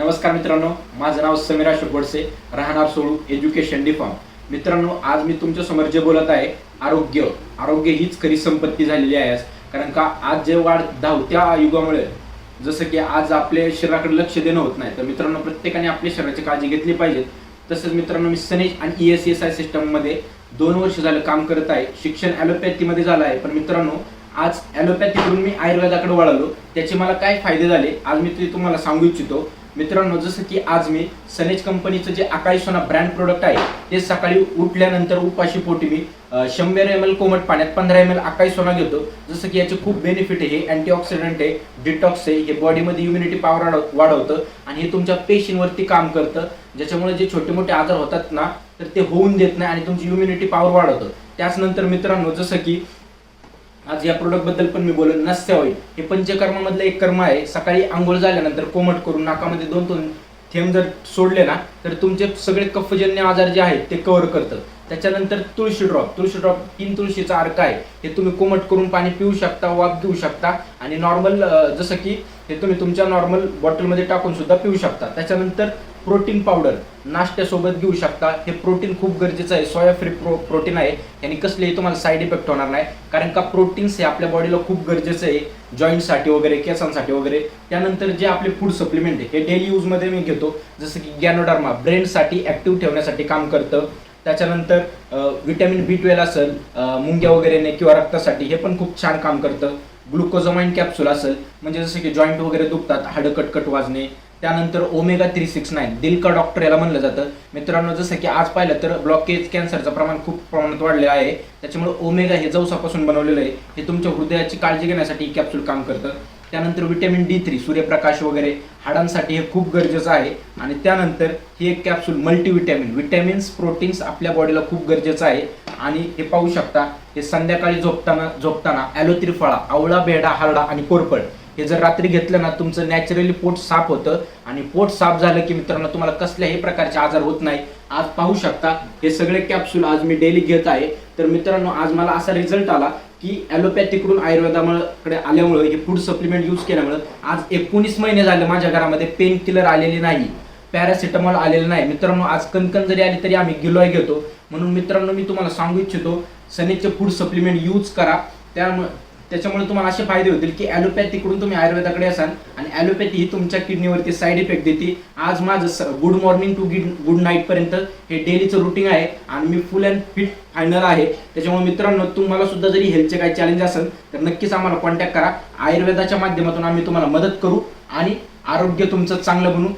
नमस्कार मित्रांनो माझं नाव समीर अशोक गोडसे राहणार सोळू एज्युकेशन डिफॉर्म. मित्रांनो आज मी तुमच्यासमोर जे बोलत आहे आरोग्य. आरोग्य हीच खरी संपत्ती झालेली आहे कारण का आज जे वाढ धावत्या युगामुळे जसं की आज आपल्या शरीराकडे लक्ष देणं होत नाही तर मित्रांनो प्रत्येकाने आपल्या शरीराची काळजी घेतली पाहिजे. तसंच मित्रांनो मी सनेज आणि ई एस एस आय सिस्टममध्ये दोन वर्ष झालं काम करत आहे. शिक्षण ॲलोपॅथीमध्ये झालं आहे. पण मित्रांनो आज ॲलोपॅथीकडून मी आयुर्वेदाकडे वळालो. त्याचे मला काय फायदे झाले आज मी ते तुम्हाला सांगू इच्छितो. मित्रांनो जसं की आज मी सनेज कंपनीचं जे आकाळी सोना ब्रँड प्रोडक्ट आहे ते सकाळी उठल्यानंतर उपाशी पोटी मी शंभर एम एल कोमट पाण्यात पंधरा एम एल आकाळी सोना घेतो. जसं की याचे खूप बेनिफिट आहे अँटीऑक्सिडंट आहे डिटॉक्स आहे हे बॉडीमध्ये इम्युनिटी पॉवर वाढवतं आणि हे तुमच्या पेशींवरती काम करतं. ज्याच्यामुळे जे छोटे मोठे आजार होतात ना तर ते होऊन देत नाही आणि तुमची इम्युनिटी पॉवर वाढवतं. त्याचनंतर मित्रांनो जसं की आज या प्रोडक्टबद्दल पण मी बोलेन नसते होईल हे पंचकर्मामधलं एक कर्म आहे. सकाळी आंघोळ झाल्यानंतर कोमट करून नाकामध्ये दोन दोन थेंब जर सोडले ना तर तुमचे सगळे कफजन्य आजार जे आहेत ते कव्हर करतं. त्याच्यानंतर तुळशी ड्रॉप तुळशी ड्रॉप तीन तुळशीचा अर्क आहे. हे तुम्ही कोमट करून पाणी पिऊ शकता वाफ घेऊ शकता. आणि नॉर्मल जसं की हे तुम्ही तुमच्या नॉर्मल बॉटलमध्ये टाकून सुद्धा पिऊ शकता. त्याच्यानंतर प्रोटीन पावडर नाश्त्यासोबत घेऊ शकता. हे प्रोटीन खूप गरजेचं आहे. सोया फ्री प्रो प्रोटीन आहे. याने कसलेही तुम्हाला साईड इफेक्ट होणार नाही. कारण का प्रोटीन्स हे आपल्या बॉडीला खूप गरजेचं आहे. जॉईंटसाठी वगैरे केसांसाठी वगैरे. त्यानंतर जे आपले फूड सप्लिमेंट आहे हे डेली यूजमध्ये मी घेतो. जसं की गॅनोडार्मा ब्रेनसाठी ॲक्टिव्ह ठेवण्यासाठी काम करतं. त्याच्यानंतर व्हिटॅमिन बी ट्वेल्व असेल मुंग्या वगैरेने किंवा रक्तासाठी हे पण खूप छान काम करतं. ग्लुकोजोमाइन कॅप्सूल असेल म्हणजे जसं की जॉईंट वगैरे दुखतात हाडं कटकट वाजणे. त्यानंतर ओमेगा थ्री सिक्स नाईन दिल का डॉक्टर याला म्हणलं जातं. मित्रांनो जसं की आज पाहिलं तर ब्लॉकेज कॅन्सरचं प्रमाण खूप प्रमाणात वाढलेलं आहे. त्याच्यामुळे ओमेगा हे जवसापासून बनवलेलं आहे. हे तुमच्या हृदयाची काळजी घेण्यासाठी कॅप्सूल काम करतं. त्यानंतर विटॅमिन डी थ्री सूर्यप्रकाश वगैरे हाडांसाठी हे खूप गरजेचं आहे. आणि त्यानंतर ही एक कॅप्सूल मल्टीविटॅमिन विटॅमिन्स प्रोटीन्स आपल्या बॉडीला खूप गरजेचं आहे. आणि हे पाहू शकता हे संध्याकाळी झोपताना झोपताना ॲलोत्री फळा आवळा बेडा हारडा आणि कोरपड हे जर रात्री घेतलं ना तुमचं नॅचरली पोट साफ होतं. आणि पोट साफ झालं की मित्रांनो तुम्हाला कसल्याही प्रकारचे आजार होत नाही. आज पाहू शकता हे सगळे कॅप्सूल आज मी डेली घेत आहे. तर मित्रांनो आज मला असा रिझल्ट आला की ॲलोपॅथीकडून आयुर्वेदाकडे आल्यामुळे हे फूड सप्लिमेंट यूज केल्यामुळे आज एकोणीस महिने झाले माझ्या घरामध्ये पेन किलर आलेली नाही. पॅरासिटामॉल आलेलं नाही. मित्रांनो आज कणकण जरी आली तरी आम्ही गिलोय घेतो. म्हणून मित्रांनो मी तुम्हाला सांगू इच्छितो सनीचे फूड सप्लिमेंट यूज करा. त्यामुळे त्याच्यामुळे तुम्हाला असे फायदे होतील की ॲलोपॅथीकडून तुम्ही आयुर्वेदाकडे असाल आणि ॲलोपॅथी ही तुमच्या किडनीवरती साईड इफेक्ट देते. आज माझं good morning to good good नाईटपर्यंत हे डेलीचं रुटीन आहे आणि मी फुल अँड फिट फायनल आहे. त्याच्यामुळे मित्रांनो तुम्हाला सुद्धा जरी हेल्थचे काही चॅलेंज असेल तर नक्कीच आम्हाला कॉन्टॅक्ट करा. आयुर्वेदाच्या माध्यमातून आम्ही तुम्हाला मदत करू आणि आरोग्य तुमचं चांगलं बनू.